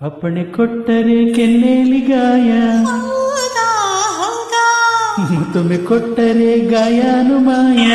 ಅಪ್ಪಣೆ ಕೊಟ್ಟರೆ ಕೆನ್ನೇಲಿ ಗಾಯ. ಮತ್ತೊಮ್ಮೆ ಕೊಟ್ಟರೆ ಗಾಯನು ಮಾಯ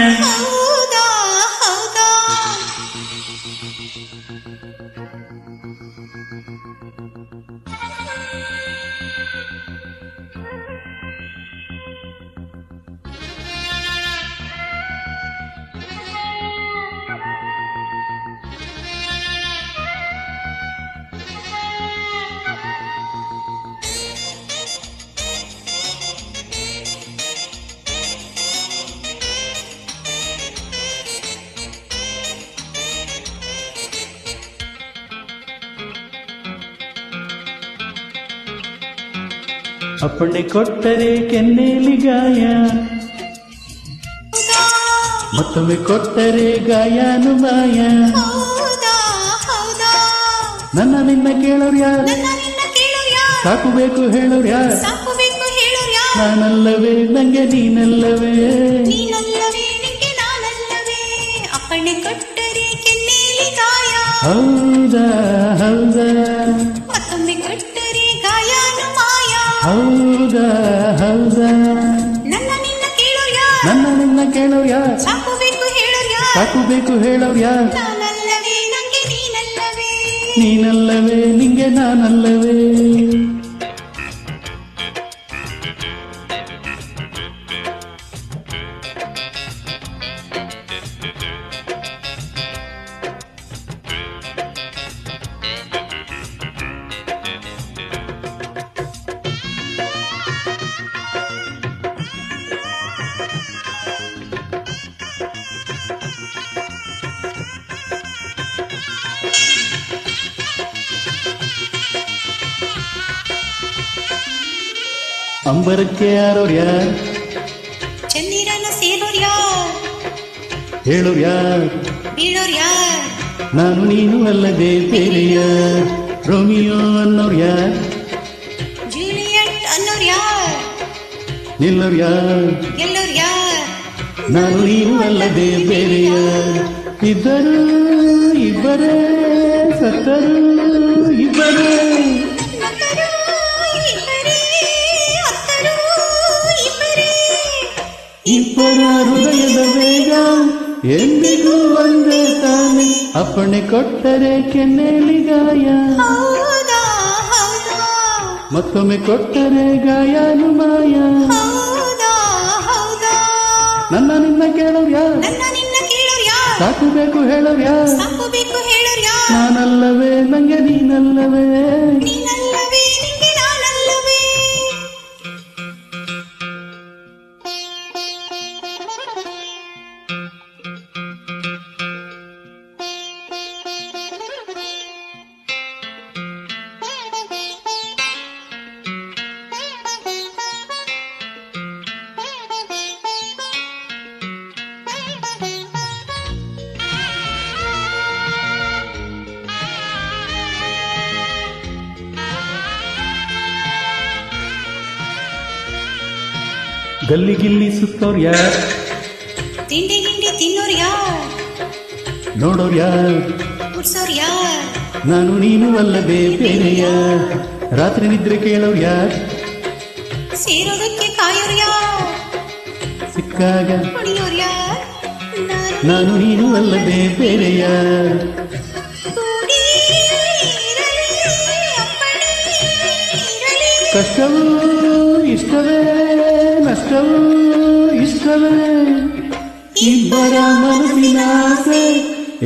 ಅಪ್ಪಣೆ ಕೊಟ್ಟರೆ ಕೆನ್ನೇಲಿ ಗಾಯ. ಮತ್ತೊಮ್ಮೆ ಕೊಟ್ಟರೆ ಗಾಯನು ಮಾಯ. ನನ್ನ ನಿನ್ನ ಕೇಳೋರ್ ಯಾರು? ಸಾಕು ಬೇಕು ಹೇಳೋರ್ ಯಾರು? ನಾನಲ್ಲವೇ ನಂಗೆ ನೀನಲ್ಲವೇ? ಅಪ್ಪಣೆ ಕೊಟ್ಟರೆ ಕೆನ್ನೇಲಿ ಗಾಯ. ಹೌದಾ. ಹೌದಾ ಹೌದಾ? ನನ್ನ ನಿನ್ನ ಕೇಳೋರ್ ಯಾರ್? ನನ್ನ ನಿನ್ನ ಕೇಳೋರ್ ಯಾರು? ಸಾಕು ಬೇಕು ಹೇಳೋರ್ ಯಾರ್? ಸಾಕು ಬೇಕು ಹೇಳೋರ್ ಯಾರು? ನಾನಲ್ಲವೇ ನಂಗೆ ನೀನಲ್ಲವೇ? ನೀನಲ್ಲವೇ ನಿಂಗೆ ನಾನಲ್ಲವೇ? ಅಂಬರಕ್ಕೆ ಯಾರೋರ್ ಯಾರು ಚಂದಿರನ ಸೇರೋರ್ ಯಾರ್ ಹೇಳೋರ್ ಯಾರು ಬೀಳೋರ್ ಯಾರ್ ನಾನು ನೀನು ಅಲ್ಲದೆ ಬೇರೆಯ. ರೋಮಿಯೋ ಅನ್ನೋರ್ ಯಾರು ಜೂಲಿಯಟ್ ಅನ್ನೋರ್ ಯಾರ್ ನಿಲ್ಲೋರ್ ಯಾರು ಗೆಲ್ಲೋರ್ ಯಾರ್ ನಾನು ನೀವಲ್ಲದೆ ಬೇರೆಯ ಇದ್ದರು ಇಬ್ಬರೇ ಸತ್ತರು ಇಬ್ಬರೇ ಇಬ್ಬರೇ ಹೃದಯದ ವೇಗ ಎಂದಿಗೂ ಒಂದೇ ತಾನೆ. ಅಪ್ಪಣೆ ಕೊಟ್ಟರೆ ಕೆನ್ನೆಲಿ ಗಾಯ. ಮತ್ತೊಮ್ಮೆ ಕೊಟ್ಟರೆ ಗಾಯನು ಮಾಯ. ನನ್ನ ನಿನ್ನ ಕೇಳೋರ್ ಯಾರು? ಸಾಕು ಬೇಕು ಹೇಳೋರ್ ಯಾರು? ನಾನಲ್ಲವೇ ನಂಗೆ ನೀನಲ್ಲವೇ? ಗಲ್ಲಿ ಗಿಲ್ಲಿ ಸುತ್ತೋರ್ ಯಾರ್? ತಿಂಡಿ ಗಿಂಡಿ ತಿನ್ನೋರ್ ಯಾರ್? ನೋಡೋರ್ ಯಾರ್? ಕುಡ್ಸೋರ್ ಯಾರ್? ನಾನು ನೀನು ಅಲ್ಲದೆ ಬೇರೆ ಬೇರೆಯ ರಾತ್ರಿ ನಿದ್ರೆ ಕೇಳೋರ್ ಯಾರ್? ಸೇರೋದಕ್ಕೆ ಕಾಯೋರ್ ಯಾರ್? ಸಿಕ್ಕಾಗ? ಹೊಡಿಯೋರ್ ಯಾರ್? ನಾನು ನಾನು ಅಲ್ಲದೆ ಬೇರೆ ಯಾರ್. ಕಷ್ಟವೂ ಇಷ್ಟವೇ. ನಷ್ಟವೂ ಇಷ್ಟವೇ. ಇಬ್ಬರ ಮನಸ್ಸಿನ ಆಸೆ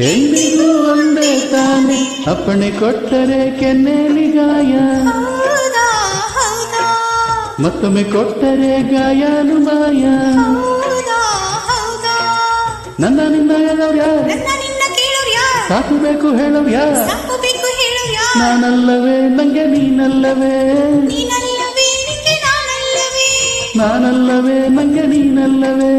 ಎಂದಿಗೂ ಒಂದೇ ತಾನೆ. ಅಪ್ಪಣೆ ಕೊಟ್ಟರೆ ಕೆನ್ನೇಲಿ ಗಾಯ. ಮತ್ತೊಮ್ಮೆ ಕೊಟ್ಟರೆ ಗಾಯನು ಮಾಯ. ನನ್ನ ನಿನ್ನ ಹೇಳೋರ್ ಯಾರು? ಸಾಕು ಬೇಕು ಹೇಳೋರ್ ಯಾರು? ನಾನಲ್ಲವೇ ನಂಗೆ ನೀನಲ್ಲವೇ. ನೀನಲ್ಲವೇ ನಿಂಗೆ ನಾನಲ್ಲವೇ